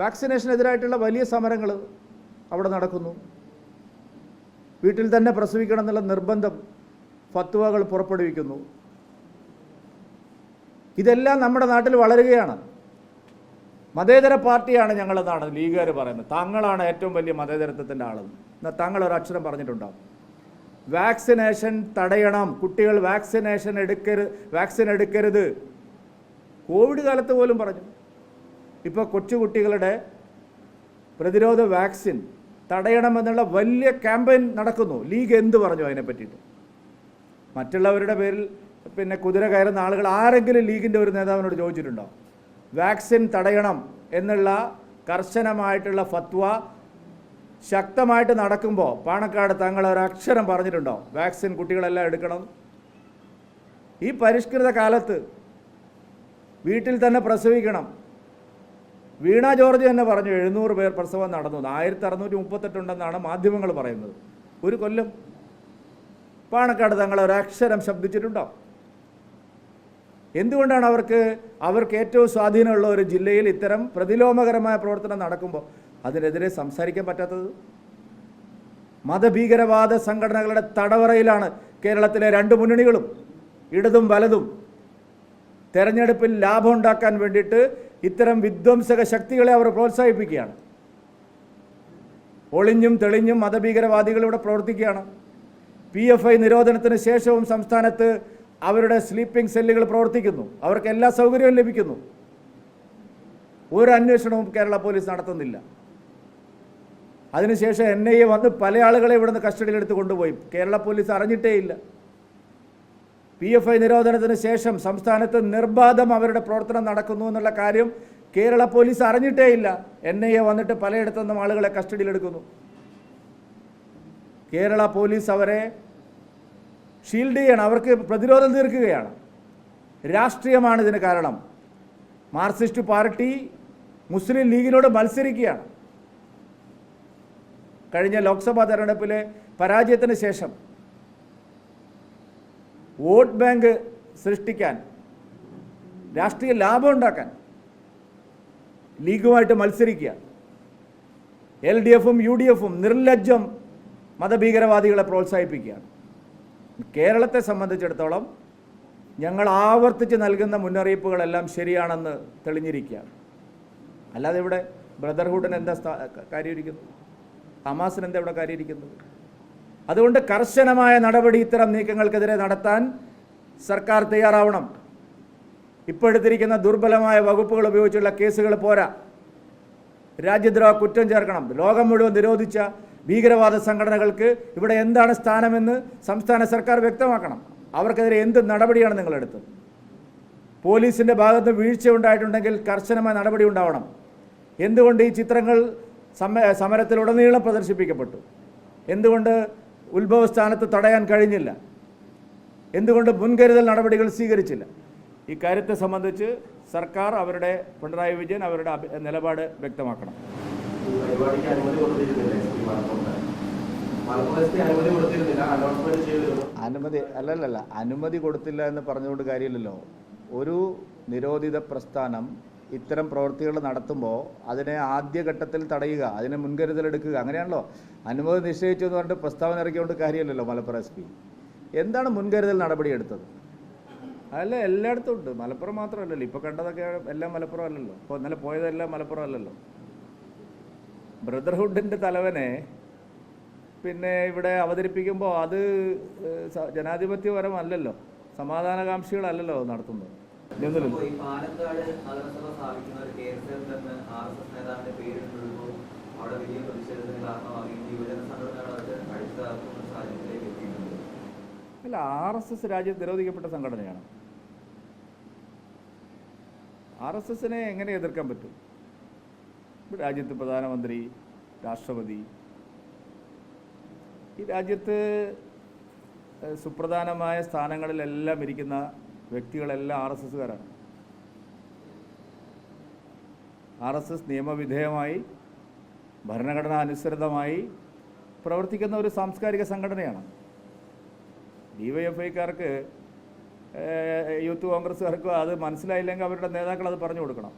വാക്സിനേഷനെതിരായിട്ടുള്ള വലിയ സമരങ്ങൾ അവിടെ നടക്കുന്നു. വീട്ടിൽ തന്നെ പ്രസവിക്കണം എന്നുള്ള നിർബന്ധം ഫത്വകൾ പുറപ്പെടുവിക്കുന്നു. ഇതെല്ലാം നമ്മുടെ നാട്ടിൽ വളരുകയാണ്. മതേതര പാർട്ടിയാണ് ഞങ്ങളെന്നാണ് ലീഗുകാർ പറയുന്നത്. തങ്ങളാണ് ഏറ്റവും വലിയ മതേതരത്വത്തിന്റെ ആളെന്ന് എന്നാൽ താങ്കൾ ഒരു അക്ഷരം പറഞ്ഞിട്ടുണ്ടാവും. വാക്സിനേഷൻ തടയണം. കുട്ടികൾ വാക്സിനേഷൻ എടുക്കരുത് വാക്സിൻ എടുക്കരുത്. കോവിഡ് കാലത്ത് പോലും പറഞ്ഞു. ഇപ്പോൾ കൊച്ചുകുട്ടികളുടെ പ്രതിരോധ വാക്സിൻ തടയണമെന്നുള്ള വലിയ ക്യാമ്പയിൻ നടക്കുന്നു. ലീഗ് എന്ത് പറഞ്ഞു അതിനെ പറ്റിയിട്ട്? മറ്റുള്ളവരുടെ പേരിൽ പിന്നെ കുതിര കയറുന്ന ആളുകൾ ആരെങ്കിലും ലീഗിന്റെ ഒരു നേതാവിനോട് ചോദിച്ചിട്ടുണ്ടോ? വാക്സിൻ തടയണം എന്നുള്ള കർശനമായിട്ടുള്ള ഫത്വ ശക്തമായിട്ട് നടക്കുമ്പോൾ പാണക്കാട് തങ്ങൾ ഒരു അക്ഷരം പറഞ്ഞിട്ടുണ്ടോ? വാക്സിൻ കുട്ടികളെല്ലാം എടുക്കണം. ഈ പരിഷ്കൃത കാലത്ത് വീട്ടിൽ തന്നെ പ്രസവിക്കണം. വീണ ജോർജ് തന്നെ പറഞ്ഞു എഴുന്നൂറ് പേർ പ്രസവം നടന്നു. ആയിരത്തി അറുന്നൂറ്റി മുപ്പത്തെട്ടുണ്ടെന്നാണ് മാധ്യമങ്ങൾ പറയുന്നത്. ഒരു കൊല്ലം. പാണക്കാട് തങ്ങൾ ഒരക്ഷരം ശബ്ദിച്ചിട്ടുണ്ടോ? എന്തുകൊണ്ടാണ് അവർക്ക് അവർക്ക് ഏറ്റവും സ്വാധീനമുള്ള ഒരു ജില്ലയിൽ ഇത്തരം പ്രതിലോമകരമായ പ്രവർത്തനം നടക്കുമ്പോൾ അതിനെതിരെ സംസാരിക്കാൻ പറ്റാത്തത്? മതഭീകരവാദ സംഘടനകളുടെ തടവറയിലാണ് കേരളത്തിലെ രണ്ട് മുന്നണികളും ഇടതും വലതും. തെരഞ്ഞെടുപ്പിൽ ലാഭം ഉണ്ടാക്കാൻ വേണ്ടിയിട്ട് ഇത്തരം വിധ്വംസക ശക്തികളെ അവർ പ്രോത്സാഹിപ്പിക്കുകയാണ്. ഒളിഞ്ഞും തെളിഞ്ഞും മതഭീകരവാദികൾ ഇവിടെ പ്രവർത്തിക്കുകയാണ്. പി എഫ് ഐ നിരോധനത്തിന് ശേഷവും സംസ്ഥാനത്ത് അവരുടെ സ്ലീപ്പിംഗ് സെല്ലുകൾ പ്രവർത്തിക്കുന്നു. അവർക്ക് എല്ലാ സൗകര്യവും ലഭിക്കുന്നു. ഒരു അന്വേഷണവും കേരള പോലീസ് നടത്തുന്നില്ല. അതിനുശേഷം എൻ ഐ എ വന്ന് പല ആളുകളെ ഇവിടുന്ന് കസ്റ്റഡിയിലെടുത്ത് കൊണ്ടുപോയി. കേരള പോലീസ് അറിഞ്ഞിട്ടേ ഇല്ല പി എഫ് ഐ നിരോധനത്തിന് ശേഷം സംസ്ഥാനത്ത് നിർബാധം അവരുടെ പ്രവർത്തനം നടക്കുന്നു എന്നുള്ള കാര്യം കേരള പോലീസ് അറിഞ്ഞിട്ടേ ഇല്ല എൻ ഐ എ വന്നിട്ട് പലയിടത്തുനിന്നും ആളുകളെ കസ്റ്റഡിയിലെടുക്കുന്നു. കേരള പോലീസ് അവരെ ഷീൽഡ് ചെയ്യണം. അവർക്ക് പ്രതിരോധം തീർക്കുകയാണ്. രാഷ്ട്രീയമാണ് ഇതിന് കാരണം. മാർക്സിസ്റ്റ് പാർട്ടി മുസ്ലിം ലീഗിനോട് മത്സരിക്കുകയാണ്. കഴിഞ്ഞ ലോക്സഭാ തെരഞ്ഞെടുപ്പിലെ പരാജയത്തിന് ശേഷം വോട്ട് ബാങ്ക് സൃഷ്ടിക്കാൻ രാഷ്ട്രീയ ലാഭം ഉണ്ടാക്കാൻ ലീഗുമായിട്ട് മത്സരിക്കുക. എൽ ഡി എഫും യു ഡി എഫും നിർലജ്ജം മതഭീകരവാദികളെ പ്രോത്സാഹിപ്പിക്കുകയാണ് കേരളത്തെ സംബന്ധിച്ചിടത്തോളം ഞങ്ങൾ ആവർത്തിച്ച് നൽകുന്ന മുന്നറിയിപ്പുകളെല്ലാം ശരിയാണെന്ന് തെളിഞ്ഞിരിക്കുകയാണ് അല്ലാതെ ഇവിടെ ബ്രദർഹുഡിന് എന്താ കാര്യം കാര്യമിരിക്കുന്നു ഹമാസിന് എന്താ ഇവിടെ കാര്യം കാര്യമിരിക്കുന്നത് അതുകൊണ്ട് കർശനമായ നടപടി ഇത്തരം നീക്കങ്ങൾക്കെതിരെ നടത്താൻ സർക്കാർ തയ്യാറാവണം. ഇപ്പോൾ എടുത്തിരിക്കുന്ന ദുർബലമായ വകുപ്പുകൾ ഉപയോഗിച്ചുള്ള കേസുകൾ പോരാ. രാജ്യദ്രോഹ കുറ്റം ചേർക്കണം. ലോകം മുഴുവൻ നിരോധിച്ച ഭീകരവാദ സംഘടനകൾക്ക് ഇവിടെ എന്താണ് സ്ഥാനമെന്ന് സംസ്ഥാന സർക്കാർ വ്യക്തമാക്കണം. അവർക്കെതിരെ എന്ത് നടപടിയാണ് നിങ്ങളെടുത്തത് പോലീസിന്റെ ഭാഗത്ത് വീഴ്ച ഉണ്ടായിട്ടുണ്ടെങ്കിൽ കർശനമായ നടപടി ഉണ്ടാവണം. എന്തുകൊണ്ട് ഈ ചിത്രങ്ങൾ സമ സമരത്തിലുടനീളം പ്രദർശിപ്പിക്കപ്പെട്ടു? എന്തുകൊണ്ട് ഉത്ഭവസ്ഥാനത്ത് തടയാൻ കഴിഞ്ഞില്ല. എന്തുകൊണ്ട് മുൻകരുതൽ നടപടികൾ സ്വീകരിച്ചില്ല? ഇക്കാര്യത്തെ കാര്യത്തെ സംബന്ധിച്ച് സർക്കാർ അവരുടെ പിണറായി വിജയൻ അവരുടെ നിലപാട് വ്യക്തമാക്കണം. അനുമതി അല്ലല്ലല്ല അനുമതി കൊടുത്തില്ല എന്ന് പറഞ്ഞുകൊണ്ട് കാര്യമില്ലല്ലോ. ഒരു നിരോധിത പ്രസ്ഥാനം ഇത്തരം പ്രവൃത്തികൾ നടത്തുമ്പോൾ അതിനെ ആദ്യഘട്ടത്തിൽ തടയുക അതിനെ മുൻകരുതലെടുക്കുക അങ്ങനെയാണല്ലോ? അനുമതി നിശ്ചയിച്ചു എന്ന് പറഞ്ഞിട്ട് പ്രസ്താവന ഇറക്കിക്കൊണ്ട് കാര്യമില്ലല്ലോ മലപ്പുറം എസ് പി. എന്താണ് മുൻകരുതൽ നടപടിയെടുത്തത് അല്ല എല്ലായിടത്തും ഉണ്ട്. മലപ്പുറം മാത്രമല്ലല്ലോ. ഇപ്പോൾ കണ്ടതൊക്കെ എല്ലാം മലപ്പുറം അല്ലല്ലോ. ഇപ്പോൾ ഇന്നലെ പോയതെല്ലാം മലപ്പുറം അല്ലല്ലോ. ബ്രദർഹുഡിന്റെ തലവനെ പിന്നെ ഇവിടെ അവതരിപ്പിക്കുമ്പോൾ അത് ജനാധിപത്യപരമല്ലല്ലോ. സമാധാനകാംക്ഷികളല്ലല്ലോ നടത്തുന്നത്. അല്ല ആർ എസ് എസ് രാജ്യത്ത് നിരോധിക്കപ്പെട്ട സംഘടനയാണ്. ആർ എസ് എസിനെ എങ്ങനെ എതിർക്കാൻ പറ്റും? രാജ്യത്ത് പ്രധാനമന്ത്രി രാഷ്ട്രപതി ഈ രാജ്യത്ത് സുപ്രധാനമായ സ്ഥാനങ്ങളിലെല്ലാം ഇരിക്കുന്ന വ്യക്തികളെല്ലാം ആർ എസ് എസ്സുകാരാണ്. ആർ എസ് എസ് നിയമവിധേയമായി ഭരണഘടന അനുസൃതമായി പ്രവർത്തിക്കുന്ന ഒരു സാംസ്കാരിക സംഘടനയാണ്. ഡി വൈ എഫ് ഐക്കാർക്ക് യൂത്ത് കോൺഗ്രസ്സുകാർക്കും അത് മനസ്സിലായില്ലെങ്കിൽ അവരുടെ നേതാക്കൾ അത് പറഞ്ഞു കൊടുക്കണം.